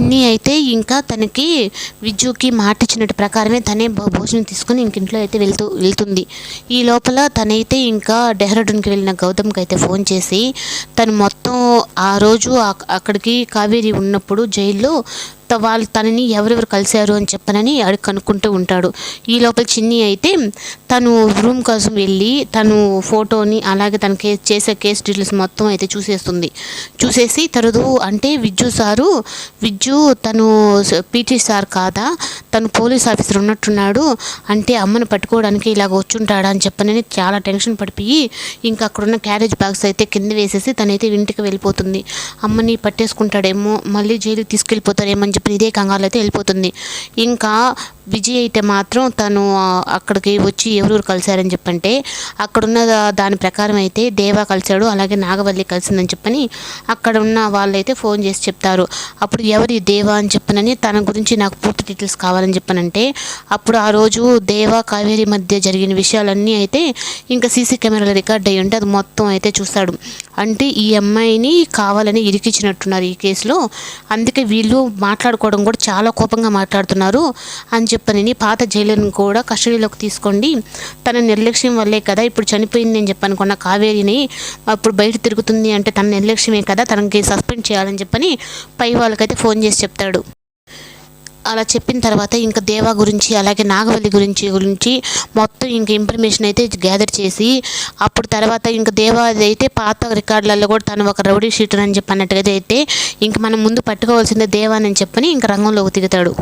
చిన్ని అయితే ఇంకా తనకి విజ్జుకి మాట ఇచ్చినట్టు ప్రకారమే తనే భోజనం తీసుకుని ఇంక ఇంట్లో అయితే వెళ్తూ వెళ్తుంది. ఈ లోపల తనైతే ఇంకా డెహ్రాడూన్కి వెళ్ళిన గౌతమ్కి అయితే ఫోన్ చేసి తను మొత్తం ఆ రోజు అక్కడికి కావేరి ఉన్నప్పుడు జైల్లో త- వాళ్ళు తనని ఎవరెవరు కలిశారు అని చెప్పనని అడిగి కనుక్కుంటూ ఉంటాడు. ఈ లోపల చిన్ని అయితే తను రూమ్ కోసం వెళ్ళి తను ఫోటోని అలాగే తన కేసు చేసే కేస్ డీటెయిల్స్ మొత్తం అయితే చూసేస్తుంది. చూసేసి తరదు అంటే విజ్జు సారు విజ్జు తను పీటీ సార్ కాదా తను పోలీస్ ఆఫీసర్ ఉన్నట్టున్నాడు అంటే అమ్మను పట్టుకోవడానికి ఇలాగ వచ్చుంటాడా అని చెప్పనని చాలా టెన్షన్ పడిపోయి ఇంకా అక్కడున్న క్యారేజ్ బ్యాగ్స్ అయితే కింద వేసేసి తనైతే ఇంటికి వెళ్ళిపోతుంది. అమ్మని పట్టేసుకుంటాడేమో మళ్ళీ జైలుకి తీసుకెళ్ళిపోతాడేమో అని ప్రీతి ఇదే అయితే వెళ్ళిపోతుంది. ఇంకా విజయ్ అయితే మాత్రం తను అక్కడికి వచ్చి ఎవరెవరు కలిశారని చెప్పంటే అక్కడున్న దాని ప్రకారం అయితే దేవా కలిశాడు అలాగే నాగవల్లి కలిసిందని చెప్పని అక్కడ ఉన్న వాళ్ళైతే ఫోన్ చేసి చెప్తారు. అప్పుడు ఎవరి దేవా అని చెప్పనని తన గురించి నాకు పూర్తి డీటెయిల్స్ కావాలని చెప్పనంటే అప్పుడు ఆ రోజు దేవా కావేరి మధ్య జరిగిన విషయాలన్నీ అయితే ఇంకా సీసీ కెమెరాలో రికార్డ్ అయ్యి ఉంటే అది మొత్తం అయితే చూస్తాడు అంటే ఈ అమ్మాయిని కావాలని ఇరికించినట్టున్నారు ఈ కేసులో. అందుకే వీళ్ళు మాట్లాడుకోవడం కూడా చాలా కోపంగా మాట్లాడుతున్నారు అని చెప్పి చెప్పనని పాత జైలుని కూడా కస్టడీలోకి తీసుకోండి. తన నిర్లక్ష్యం వల్లే కదా ఇప్పుడు చనిపోయింది అని చెప్పి కావేరిని అప్పుడు బయట తిరుగుతుంది అంటే తన నిర్లక్ష్యమే కదా తనకి సస్పెండ్ చేయాలని చెప్పని పై వాళ్ళకైతే ఫోన్ చేసి చెప్తాడు. అలా చెప్పిన తర్వాత ఇంకా దేవా గురించి అలాగే నాగవల్లి గురించి గురించి మొత్తం ఇంకా ఇన్ఫర్మేషన్ అయితే గ్యాదర్ చేసి అప్పుడు తర్వాత ఇంకా దేవా అయితే పాత రికార్డులలో కూడా తను ఒక రౌడీ షీటర్ అని చెప్పి అన్నట్టుగా అయితే ఇంక మనం ముందు పట్టుకోవాల్సిందే దేవా అని చెప్పని ఇంక రంగంలోకి దిగుతాడు.